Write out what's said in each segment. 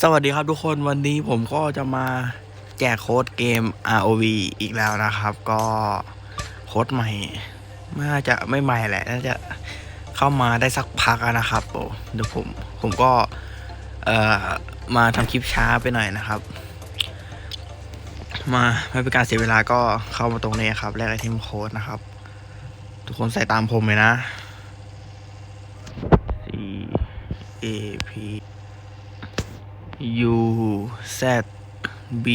สวัสดีครับทุกคนวันนี้ผมก็จะมาแจกโค้ดเกม ROV อีกแล้วนะครับ ก็โค้ดใหม่น่าจะไม่ใหม่แหละน่าจะเข้ามาได้สักพักนะครับโอ้เดี๋ยวผมผมก็เอ่อมาทำคลิปช้าไปหน่อยนะครับ มาไม่เป็นการเสียเวลาก็เข้ามาตรงนี้ครับแลกไอเทมโค้ดนะครับ ทุกคนใส่ตามผมเลยนะ C A P U Z B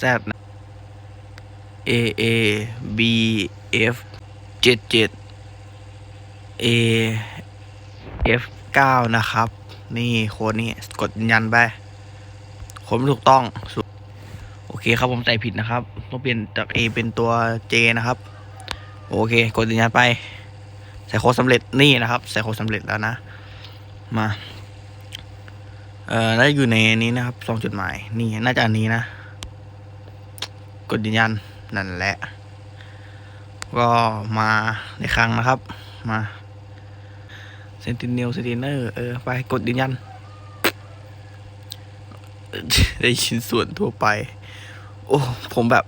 Z A A B F เจ็ดเจ็ด A F เก้านะครับ นี่โค้ดนี้กดยืนยันไปโค้ดไม่ถูกต้อง โอเคครับผมใส่ผิดนะครับ ต้องเปลี่ยนจาก A เป็นตัว J นะครับ โอเค กดยืนยันไป ใส่โค้ดสำเร็จนี่นะครับ ใส่โค้ดสำเร็จแล้วนะ มา เอ่อน่าจะอยู่ในนี้นะครับสองจดหมาย นี่น่าจะอันนี้นะ กดยืนยันนั่นแหละ ก็มาในครั้งนะครับ มาเซนติเนลเซนติเนอร์เออ ไปกดยืนยัน ได้ชิ้นส่วนทั่วไป โอ้ ผมแบบ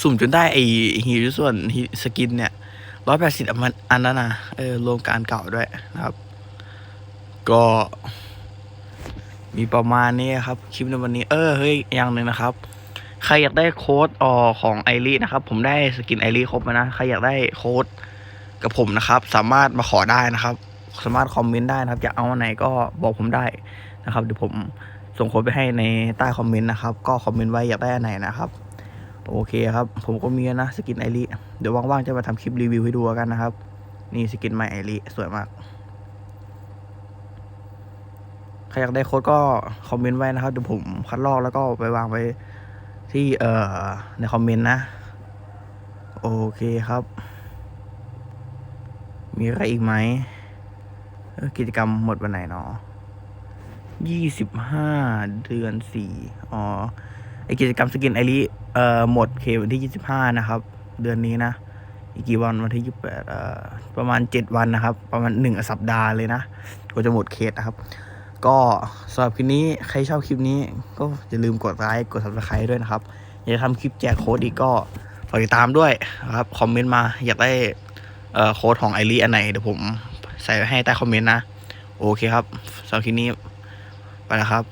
สุ่มจนได้ไอฮีรส่วนสกินเนี่ยร้อยแปดสิบอันอันนั้นนะเออรวมการเก่าด้วยนะครับ ก็มีประมาณนี้ครับ คลิปในวันนี้เออเฮ้ยอย่างหนึ่งนะครับ ใครอยากได้โค้ดออของไอรีนะครับ ผมได้สกินไอรีครบแล้วนะใครอยากได้โค้ดกับผมนะครับ สามารถมาขอได้นะครับ สามารถคอมเมนต์ได้นะครับอยากเอาอันไหนก็บอกผมได้นะครับเดี๋ยวผมส่งโค้ดไปให้ในใต้คอมเมนต์นะครับ ก็คอมเมนต์ไว้อยากได้อันไหนนะครับ โอเคครับ ผมก็มีนะสกินไอรีเดี๋ยวว่างๆจะมาทำคลิปรีวิวให้ดูกันนะครับ นี่สกินใหม่ไอรีสวยมาก ใครอยากได้โค้ดก็คอมเมนต์ไว้นะครับเดี๋ยวผมคัดลอกแล้วก็ไปวางไว้ที่เอ่อในคอมเมนต์นะ โอเคครับ มีอะไรอีกไหมกิจกรรมหมดวันไหนเนาะยี่สิบห้าเดือนสี่อ๋อไอกิจกรรมสกินไอรีเอ่อหมดเควันที่ยี่สิบห้านะครับ เดือนนี้นะ อีกกี่วันวันที่ยี่สิบแปดเอ่อประมาณเจ็ดวันนะครับ ประมาณหนึ่งสัปดาห์เลยนะก็จะหมดเคสนะครับ ก็สำหรับคลิปนี้ใครชอบคลิปนี้ ก็อย่าลืมกดไลค์กด subscribe ด้วยนะครับ อยากจะทำคลิปแจกโค้ดอีกก็ฝากติดตามด้วยครับคอมเมนต์มาอยากได้เอ่อโค้ดของไอรีอันไหนเดี๋ยวผมใส่ไว้ให้ใต้คอมเมนต์นะ โอเคครับสำหรับคลิปนี้ไปแล้วครับ